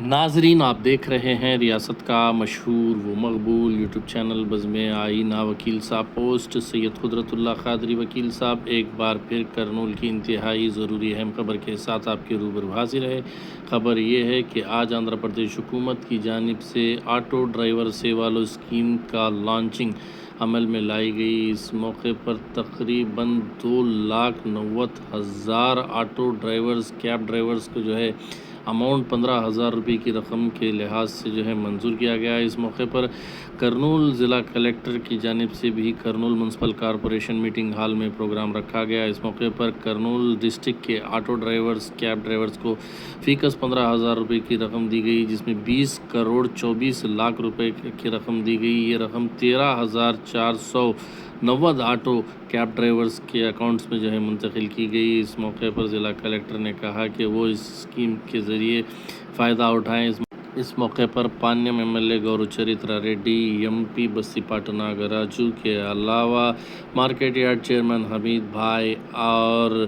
ناظرین، آپ دیکھ رہے ہیں ریاست کا مشہور و مقبول یوٹیوب چینل بزم آئینہ وکیل صاحب پوسٹ۔ سید قدرت اللہ قادری وکیل صاحب، ایک بار پھر کرنول کی انتہائی ضروری اہم خبر کے ساتھ آپ کے روبرو حاضر ہے خبر یہ ہے کہ آج آندھرا پردیش حکومت کی جانب سے آٹو ڈرائیور سیوالو اسکیم کا لانچنگ۔ عمل میں لائی گئی اس موقع پر تقریباً دو لاکھ نوت ہزار آٹو ڈرائیورز، کیب ڈرائیورز کو جو ہے اماؤنٹ پندرہ ہزار روپی کی رقم کے لحاظ سے جو ہے منظور کیا گیا ہے۔ اس موقع پر کرنول ضلع کلیکٹر کی جانب سے بھی کرنول میونسپل کارپوریشن میٹنگ ہال میں پروگرام رکھا گیا۔ اس موقع پر کرنول ڈسٹرکٹ کے آٹو ڈرائیورز، کیب ڈرائیورز کو فیکس پندرہ ہزار روپے کی رقم دی گئی، جس میں بیس کروڑ چوبیس لاکھ روپے کی رقم دی گئی۔ یہ رقم تیرہ ہزار چار سو نوّد آٹو کیب ڈرائیورز کے اکاؤنٹس میں جو ہے منتقل کی گئی۔ اس موقع پر ضلع کلیکٹر نے کہا کہ وہ اس اسکیم کے ذریعے فائدہ اٹھائیں۔ اس اس موقع پر پانیم ایم ایل اے گورو چریترا ریڈی، ایم پی بسی پاٹنا گراجو کے علاوہ مارکیٹ یارڈ چیئرمین حمید بھائی اور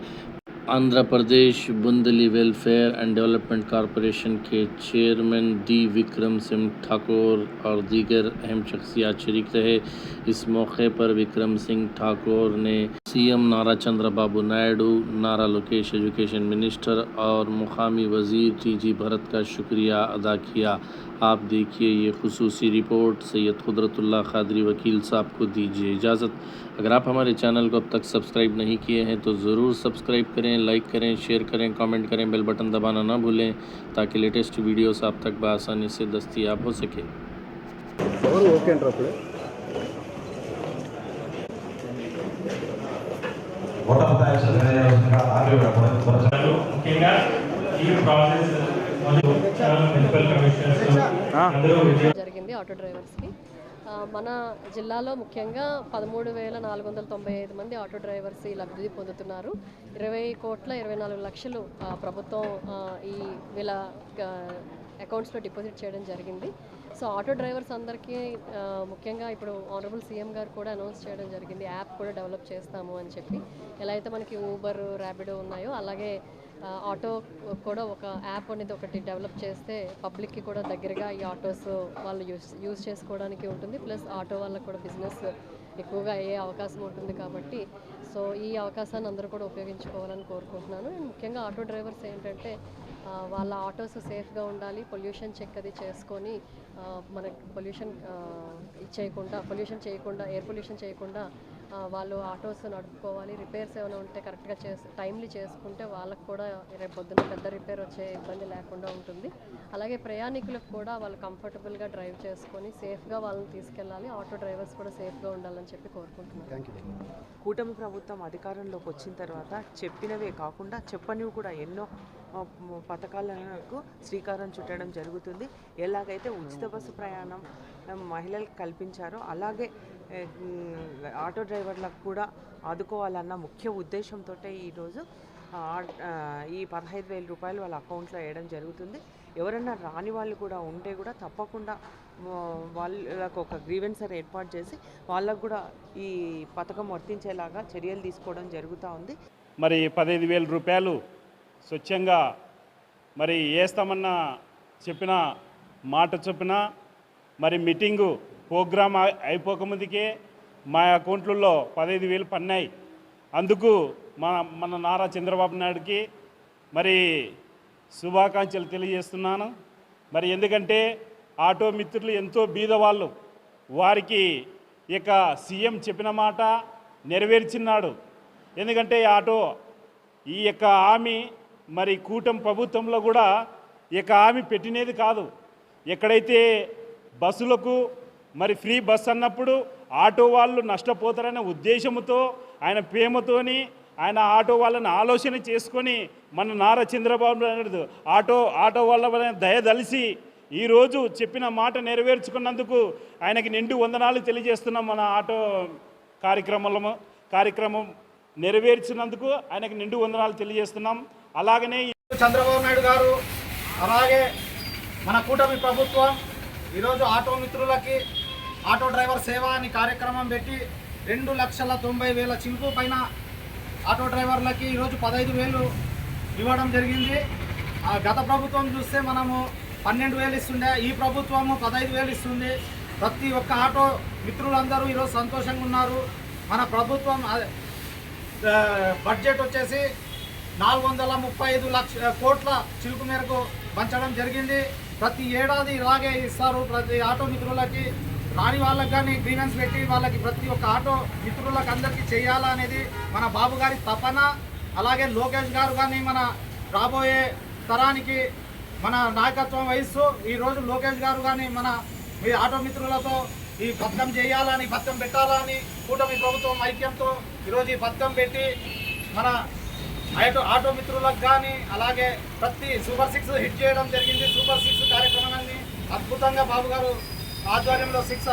آندھرا پردیش، بندلی ویلفیئر اینڈ ڈیولپمنٹ کارپوریشن کے چیئرمین ڈی وکرم سنگھ ٹھاکر اور دیگر اہم شخصیات شریک رہے۔ اس موقع پر وکرم سنگھ ٹھاکور نے سیم نارا چندر بابو نائیڈو، نارا لوکیش ایجوکیشن منسٹر اور مقامی وزیر ٹی جی, جی بھرت کا شکریہ ادا کیا۔ آپ دیکھیے یہ خصوصی رپورٹ، سید قدرت اللہ قادری وکیل صاحب کو دیجیے اجازت۔ اگر آپ ہمارے چینل کو اب تک سبسکرائب نہیں کیے ہیں تو ضرور سبسکرائب کریں، لائک کریں، شیئر کریں، کامنٹ کریں، بیل بٹن دبانا نہ بھولیں تاکہ لیٹسٹ ویڈیوز آپ تک بآسانی سے دستیاب ہو سکے ముఖ్యంగా ఈ ప్రాసెస్ మొదలు చాలా మున్సిపల్ కమిషనర్స్ అందరూ విజయ జరిగింది ఆటో డ్రైవర్స్కి మన జిల్లాలో ముఖ్యంగా పదమూడు వేల నాలుగు వందల తొంభై ఐదు మంది ఆటో డ్రైవర్స్ ఈ లబ్ధి పొందుతున్నారు. ఇరవై కోట్ల ఇరవై నాలుగు లక్షలు ప్రభుత్వం ఈ వీళ్ళ అకౌంట్స్లో డిపాజిట్ చేయడం జరిగింది. సో ఆటో డ్రైవర్స్ అందరికీ ముఖ్యంగా ఇప్పుడు ఆనరబుల్ సీఎం గారు కూడా అనౌన్స్ చేయడం జరిగింది. యాప్ కూడా డెవలప్ చేస్తాము అని చెప్పి. ఎలా అయితే మనకి ఊబర్ ర్యాపిడో ఉన్నాయో అలాగే ఆటో కూడా ఒక యాప్ అనేది ఒకటి డెవలప్ చేస్తే పబ్లిక్కి కూడా దగ్గరగా ఈ ఆటోస్ వాళ్ళు యూస్ యూజ్ చేసుకోవడానికి ఉంటుంది. ప్లస్ ఆటో వాళ్ళకి కూడా బిజినెస్ ఎక్కువగా అయ్యే అవకాశం ఉంటుంది కాబట్టి సో ఈ అవకాశాన్ని అందరూ కూడా ఉపయోగించుకోవాలని కోరుకుంటున్నాను. అండ్ ముఖ్యంగా ఆటో డ్రైవర్స్ ఏంటంటే వాళ్ళ ఆటోస్ సేఫ్గా ఉండాలి పొల్యూషన్ చెక్ అది చేసుకొని మనకు మనకి పొల్యూషన్ చేయకుండా పొల్యూషన్ చేయకుండా ఎయిర్ పొల్యూషన్ చేయకుండా వాళ్ళు ఆటోస్ నడుపుకోవాలి రిపేర్స్ ఏమైనా ఉంటే కరెక్ట్గా చేసి టైమ్లీ చేసుకుంటే వాళ్ళకు కూడా రేపు పొద్దున్న పెద్ద రిపేర్ వచ్చే ఇబ్బంది లేకుండా ఉంటుంది. అలాగే ప్రయాణికులకు కూడా వాళ్ళు కంఫర్టబుల్గా డ్రైవ్ చేసుకొని సేఫ్గా వాళ్ళని తీసుకెళ్ళాలి ఆటో డ్రైవర్స్ కూడా సేఫ్గా ఉండాలని చెప్పి కోరుకుంటున్నాను. థ్యాంక్ యూ కూటమి ప్రభుత్వం అధికారంలోకి వచ్చిన తర్వాత చెప్పినవే కాకుండా చెప్పనివి కూడా ఎన్నో పథకాలకు శ్రీకారం చుట్టడం జరుగుతుంది. ఎలాగైతే ఉచిత బస్సు ప్రయాణం మహిళలకు కల్పించారో అలాగే ఆటో డ్రైవర్లకు కూడా ఆదుకోవాలన్న ముఖ్య ఉద్దేశంతో ఈరోజు ఆ, ఈ పదహైదు వేల రూపాయలు వాళ్ళ అకౌంట్లో వేయడం జరుగుతుంది. ఎవరన్నా రాని వాళ్ళు కూడా ఉంటే కూడా తప్పకుండా వాళ్ళకు ఒక గ్రీవెన్సర్ ఏర్పాటు చేసి వాళ్ళకు కూడా ఈ పథకం వర్తించేలాగా చర్యలు తీసుకోవడం జరుగుతూ ఉంది. మరి పదహైదు వేల రూపాయలు స్వచ్ఛంగా మరి వేస్తామన్న చెప్పిన మాట చొప్పున మరి మీటింగు ప్రోగ్రామ్ అయిపోకముందుకే మా అకౌంట్లలో పదహైదు వేలు పన్నాయి. అందుకు మన మన నారా చంద్రబాబు నాయుడుకి మరి శుభాకాంక్షలు తెలియజేస్తున్నాను. మరి ఎందుకంటే ఆటో మిత్రులు ఎంతో బీదవాళ్ళు. వారికి ఇక సీఎం చెప్పిన మాట నెరవేర్చినాడు. ఎందుకంటే ఈ ఆటో ఈ యొక్క ఆమె మరి కూటమి ప్రభుత్వంలో కూడా ఈ ఆమె పెట్టినది కాదు. ఎక్కడైతే బస్సులకు మరి ఫ్రీ బస్ అన్నప్పుడు ఆటో వాళ్ళు నష్టపోతారనే ఉద్దేశంతో ఆయన ప్రేమతోని ఆయన ఆటో వాళ్ళని ఆలోచన చేసుకొని మన నారా చంద్రబాబు నాయుడు ఆటో ఆటో వాళ్ళ వలన దయదలిసి ఈరోజు చెప్పిన మాట నెరవేర్చుకున్నందుకు ఆయనకి నిండు వందనాలు తెలియజేస్తున్నాం మన ఆటో కార్యక్రమంలో కార్యక్రమం నెరవేర్చినందుకు ఆయనకు నిండు వందనాలు తెలియజేస్తున్నాం. అలాగనే చంద్రబాబు నాయుడు గారు అలాగే మన కూటమి ప్రభుత్వం ఈరోజు ఆటో మిత్రులకి ఆటో డ్రైవర్ సేవ అని కార్యక్రమం పెట్టి రెండు లక్షల తొంభై వేల చిలుకు పైన ఆటో డ్రైవర్లకి ఈరోజు పదహైదు వేలు ఇవ్వడం జరిగింది. ఆ గత ప్రభుత్వం చూస్తే మనము పన్నెండు వేలు ఇస్తుండే ఈ ప్రభుత్వము పదహైదు వేలు ఇస్తుంది. ప్రతి ఒక్క ఆటో మిత్రులందరూ ఈరోజు సంతోషంగా ఉన్నారు. మన ప్రభుత్వం బడ్జెట్ వచ్చేసి నాలుగు వందల ముప్పై ఐదు లక్ష కోట్ల చిలుకు మేరకు పంచడం జరిగింది. ప్రతి ఏడాది ఇలాగే ఇస్తారు. ప్రతి ఆటో మిత్రులకి రాని వాళ్ళకి కానీ గ్రీవెన్స్ పెట్టి వాళ్ళకి ప్రతి ఒక్క ఆటో మిత్రులకు అందరికీ చేయాలనేది మన బాబు గారి తపన. అలాగే లోకేష్ గారు కానీ మన రాబోయే తరానికి మన నాయకత్వం వహిస్తూ ఈరోజు లోకేష్ గారు కానీ మన మీ ఆటో మిత్రులతో ఈ పథకం చేయాలని పథకం పెట్టాలని కూటమి ప్రభుత్వం ఐక్యంతో ఈరోజు ఈ పథకం పెట్టి మన ఆటో ఆటో మిత్రులకు కానీ అలాగే ప్రతి సూపర్ సిక్స్ హిట్ చేయడం జరిగింది. సూపర్ సిక్స్ కార్యక్రమాన్ని అద్భుతంగా బాబు గారు ఆధ్వర్యంలో సిక్స్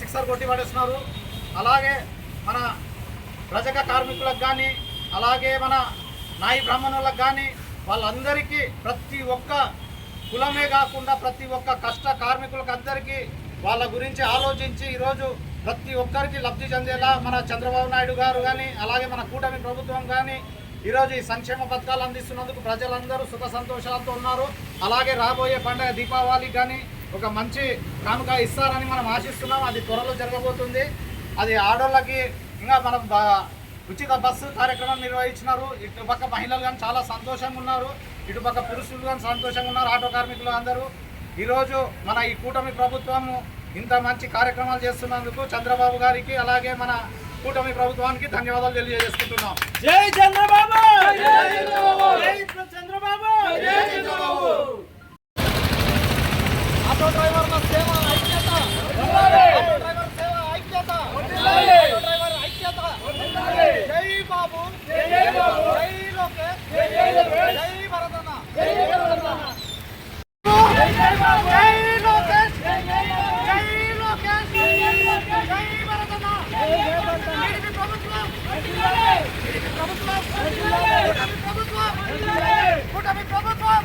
సిక్సర్ కొట్టి పడేస్తున్నారు. అలాగే మన రజక కార్మికులకు కానీ అలాగే మన నాయి బ్రాహ్మణులకు కానీ వాళ్ళందరికీ ప్రతి ఒక్క కులమే కాకుండా ప్రతి ఒక్క కష్ట కార్మికులకు అందరికీ వాళ్ళ గురించి ఆలోచించి ఈరోజు ప్రతి ఒక్కరికి లబ్ధి చెందేలా మన చంద్రబాబు నాయుడు గారు కానీ అలాగే మన కూటమి ప్రభుత్వం కానీ ఈరోజు ఈ సంక్షేమ పథకాలు అందిస్తున్నందుకు ప్రజలందరూ సుఖ సంతోషాలతో ఉన్నారు. అలాగే రాబోయే పండుగ దీపావళికి కానీ ఒక మంచి కానుక ఇస్తారని మనం ఆశిస్తున్నాం. అది త్వరలో జరగబోతుంది. అది ఆడోళ్ళకి ఇంకా మనం ఉచిత బస్సు కార్యక్రమం నిర్వహించినారు. ఇటు పక్క మహిళలు కానీ చాలా సంతోషంగా ఉన్నారు. ఇటుపక్క పురుషులు కానీ సంతోషంగా ఉన్నారు. ఆటో కార్మికులు అందరూ. ఈరోజు మన ఈ కూటమి ప్రభుత్వము ఇంత మంచి కార్యక్రమాలు చేస్తున్నందుకు చంద్రబాబు గారికి అలాగే మన కూటమి ప్రభుత్వానికి ధన్యవాదాలు తెలియజేసుకుంటున్నాం. జై చంద్రబాబు! జై చంద్రబాబు! ఆటో డ్రైవర్ల సేవ ఐక్యత ఆటో డ్రైవర్ ఐక్యత జై బాబు జై బాబు జై లోకేష్ జై జై భరతన్న జై భరతన్న జై బాబు జై లోకేష్ జై లోకేష్ జై భరతన్న టీడీపీ ప్రభుత్వం